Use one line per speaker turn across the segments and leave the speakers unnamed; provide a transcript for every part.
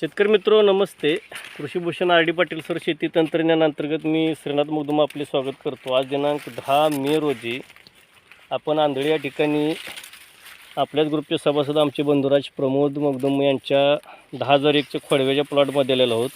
शेतकरी मित्र नमस्ते. कृषीभूषण आर डी पाटील सर शेती तंत्रज्ञान अंतर्गत मी श्रीनाथ मुगदुम आपले स्वागत करतो. आज दिनांक दहा मे रोजी आपण आंधळी या ठिकाणी आपल्याच ग्रुपचे सभासद आमचे बंधुराज प्रमोद मगदुम यांच्या दहा हजार एकच्या खोडव्याच्या प्लॉटमध्ये आलेलो आहोत.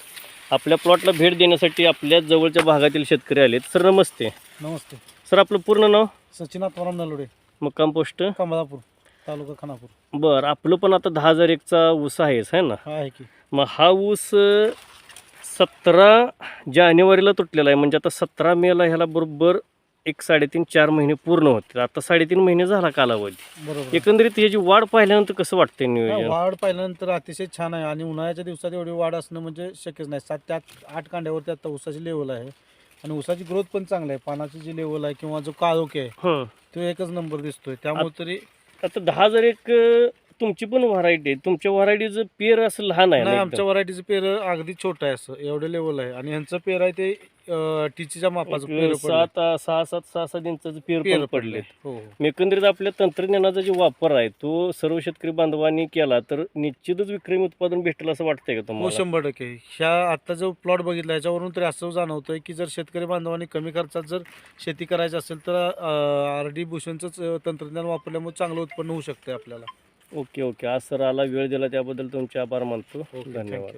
आपल्या प्लॉटला भेट देण्यासाठी आपल्याच जवळच्या भागातील शेतकरी आलेत. सर नमस्ते.
नमस्ते.
सर आपलं पूर्ण नाव?
सचिनाथ वराम नलोडे.
मुक्काम पोस्ट
कमलापूर तालुका खानापूर.
बरं आपलं पण आता दहा हजार एकचा ऊस आहेच आहे ना?
आहे की.
मग हा ऊस सतरा जानेवारीला तुटलेला आहे. म्हणजे आता सतरा मेला ह्याला बरोबर एक साडेतीन चार महिने पूर्ण होते. आता साडेतीन महिने झाला कालावधी.
बरोबर.
एकंदरीत याची वाढ पाहिल्यानंतर कसं वाटतंय नियोजन?
वाढ पाहिल्यानंतर अतिशय छान आहे आणि उन्हाळ्याच्या दिवसात एवढी वाढ असणं म्हणजे शक्यच नाही. सात ते आठ कांड्यावरती आता ऊसाची लेवल आहे आणि ऊसाची ग्रोथ पण चांगली आहे. पानाची जी लेवल आहे किंवा जो काळोखी आहे
हं.
तो एकच नंबर दिसतोय. त्यामुळे तरी
आता दहा हजार एक तुमची पण व्हरायटी आहे. तुमच्या व्हरायटीचं पेर असं लहान आहे ना
नाही
एकदम.
आमच्या व्हरायटीचं पेर अगदी छोटं आहे असं. एवढं लेवल आहे. आणि ह्यांचं पेर आहे ते टीचीच्या मापाचं पेर
सात सहा सात सहा सात इंचाचं पेर पण पडले
हो हो.
एकंदरीत आपल्या तंत्रज्ञानाचा जो वापर आहे तो सर्व शेतकरी बांधवांनी केला तर निश्चितच विक्रमी उत्पादन भेटेल असं वाटतंय का
हो
तुम्हाला
शंभर टक्के. ह्या आता जो प्लॉट बघितला याच्यावरून तरी असं जाणवतंय की जर शेतकरी बांधवांनी कमी खर्चात जर शेती करायची असेल तर आर डी भूषणचंच अं, तंत्रज्ञान वापरल्यामुळे चांगलं उत्पन्न होऊ शकतं आपल्याला.
Okay okay. आज सर आला वेळ दिला त्याबद्दल तुमचे आभार मानतो. धन्यवाद.